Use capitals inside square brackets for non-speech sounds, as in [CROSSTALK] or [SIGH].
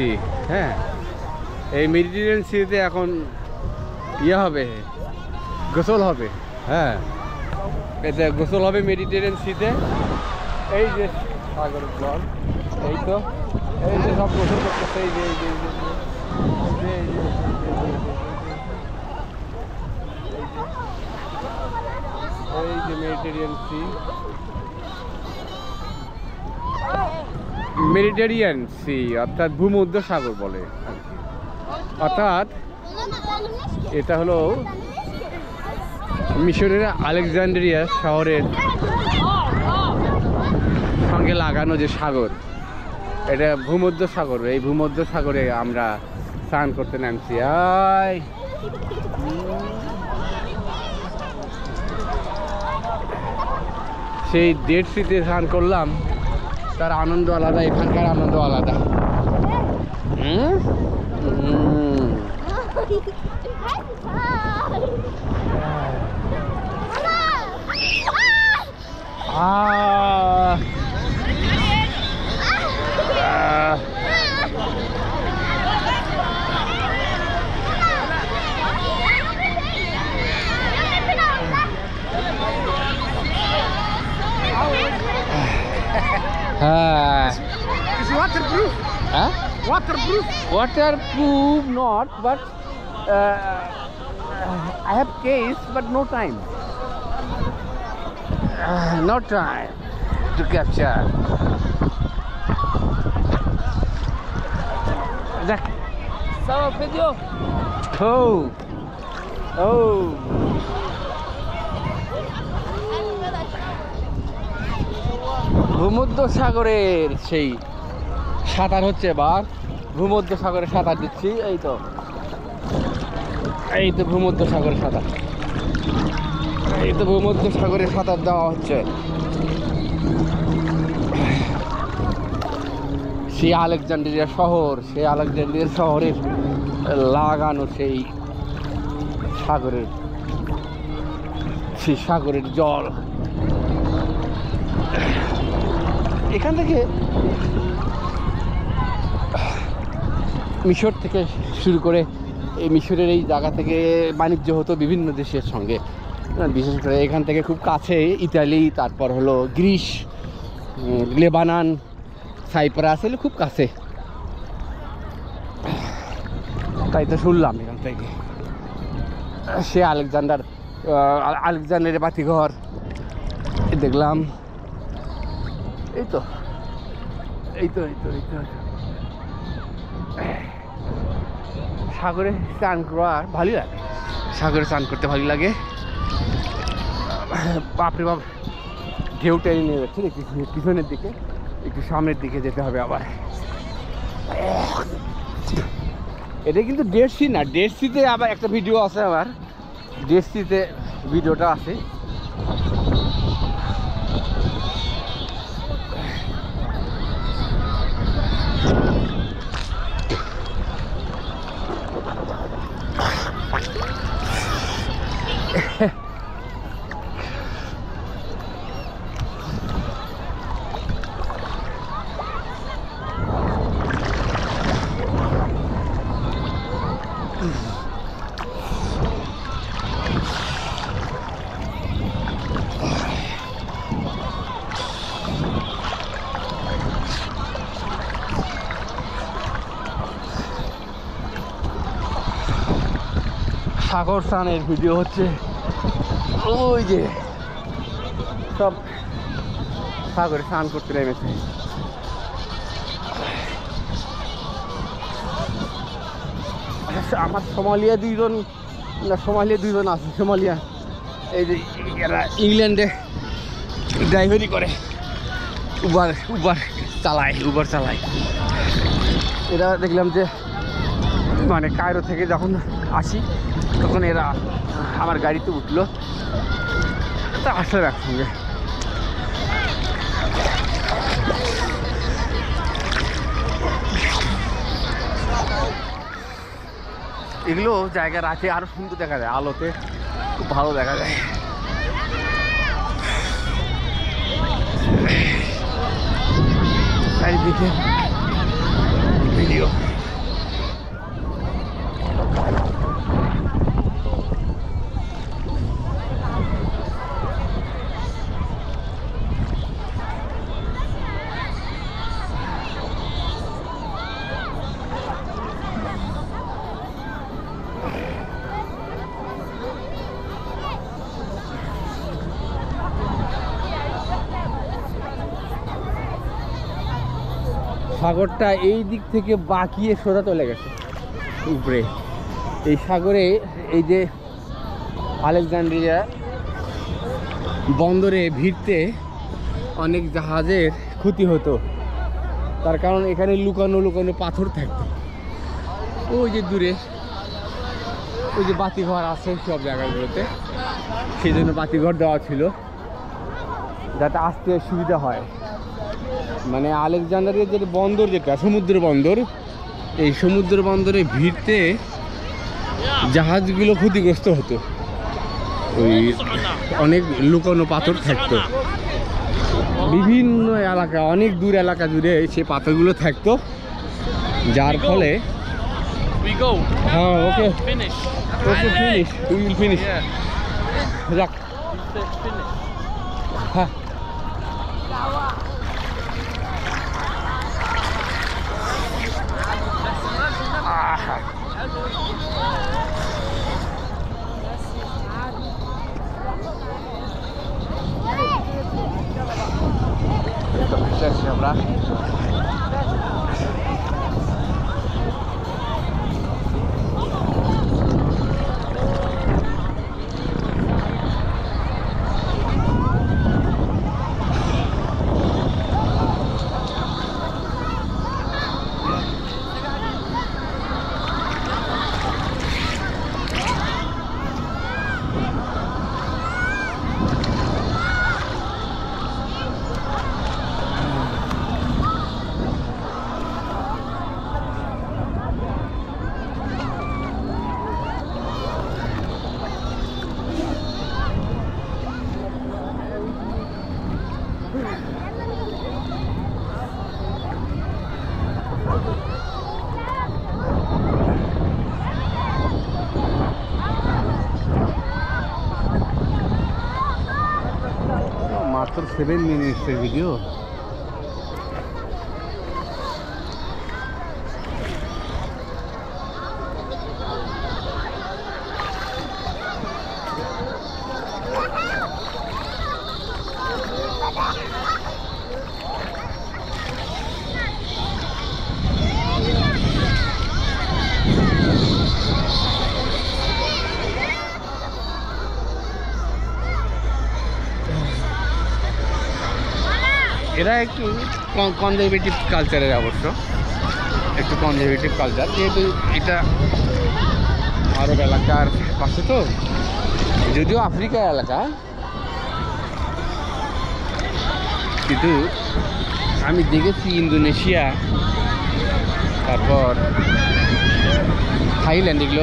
C হ্যাঁ এই Mediterranean সিতে এখন ইয়ে হবে গোসল হবে হ্যাঁ এতে গোসল হবে মেডিটেরিয়ান সিতে এই যে সাগর ব্লগ এই তো এই যে সব গোসল করতেছে এই যে এই যে এই যে মেডিটেরিয়ান সি মেডিটেরিয়ান সি, অর্থাৎ ভূমধ্য সাগর বলে অর্থাৎ এটা হলো মিশরের আলেকজান্ড্রিয়া শহরের সঙ্গে লাগানো যে সাগর, এটা ভূমধ্য সাগর। এই ভূমধ্য সাগরে আমরা স্নান করতে নামছি। আয়। সেই ডেড সিতে স্নান করলাম। তার আনন্দ আলাদা এখানকার আনন্দ আলাদা হুম? [LAUGHS] হ্যাঁ It's waterproof. হ্যাঁ Waterproof. waterproof not but uh, I have case but no time uh, no time to capture দেখ So video. oh oh ভূমধ্য সাগরের সেই সাঁতার হচ্ছে এবার। ভূমধ্য সাগরে সাঁতার দিচ্ছি, এই তো। এই তো ভূমধ্য সাগরে সাঁতার। এই তো ভূমধ্য সাগরে সাঁতার দেওয়া হচ্ছে। সেই আলেকজান্ড্রিয়া শহর সেই আলেকজান্ড্রিয়া শহরের লাগানো সেই সাগরের সেই সাগরের জল। এখান থেকে মিশর থেকে শুরু করে এই মিশরের এই জায়গা থেকে বাণিজ্য হতো বিভিন্ন দেশের সঙ্গে। বিশেষ করে এখান থেকে খুব কাছে ইতালি, তারপর হলো গ্রিস লেবানান লেবানন, সাইপ্রাস, এগুলো খুব কাছে। তাই তো শুনলাম এখান থেকে। সে আলেকজান্ডার আলেকজান্ডারের বাতিঘর দেখলাম। এই তো। এই তো এই তো এই তো। সাগরে স্নান করার ভালোই লাগে। সাগরে স্নান করতে ভালো লাগে। বাপরে বাপ ঢেউ টেনে নিয়ে যাচ্ছে একটু পিছনের দিকে। একটু সামনের দিকে যেতে হবে আবার। এটা কিন্তু সি না। ডেড সিতে আবার একটা ভিডিও আছে আবার ডেড সিতে ভিডিওটা আছে। সাগর স্নানের ভিডিও হচ্ছে। ওই যে সব সাগরে স্নান করতে নেমেছে। আচ্ছা, আমার সোমালিয়া দুইজন না সোমালিয়া দুইজন আছে সোমালিয়া। এই যে এরা ইংল্যান্ডে ড্রাইভারি করে। উবার উবার চালায় উবার চালায়। এরা দেখলাম যে মানে কায়রো থেকে যখন আসি তখন এরা আমার গাড়িতে উঠল। তা আসলাম একসঙ্গে। এগুলো জায়গা রাতে আরও সুন্দর দেখা যায়, আলোতে খুব ভালো দেখা যায়। চারিদিকে ভিডিও। সাগরটা এই দিক থেকে বাঁকিয়ে সোজা চলে গেছে। উপরে। এই সাগরে এই যে আলেকজান্ড্রিয়া বন্দরে ভিড়তে অনেক জাহাজের ক্ষতি হতো। তার কারণ এখানে লুকানো লুকানো পাথর থাকতো। ওই যে দূরে, ওই যে বাতিঘর আছে সব জায়গাগুলোতে। সেই জন্য বাতিঘর দেওয়া ছিল, যাতে আসতে সুবিধা হয়। মানে আলেকজান্ডারের যে বন্দর যেটা সমুদ্র বন্দর এই সমুদ্র বন্দরে ভিড়তে জাহাজগুলো ক্ষতিগ্রস্ত হতো। ওই অনেক লুকানো পাথর থাকতো। বিভিন্ন এলাকা অনেক দূর এলাকা জুড়ে সে পাথরগুলো থাকতো যার ফলে হ্যাঁ ওকে। Finish finish. যাক। আহা। এই তো ভেসে మాత్రం సెవెన్ మినిట్స్ వీడియో এরা একটু কনজারভেটিভ কালচারের অবশ্য। একটু কনজারভেটিভ কালচার যেহেতু এটা আরব এলাকার পাশে তো, যদিও আফ্রিকার এলাকা। কিন্তু আমি দেখেছি ইন্দোনেশিয়া, তারপর থাইল্যান্ড, এগুলো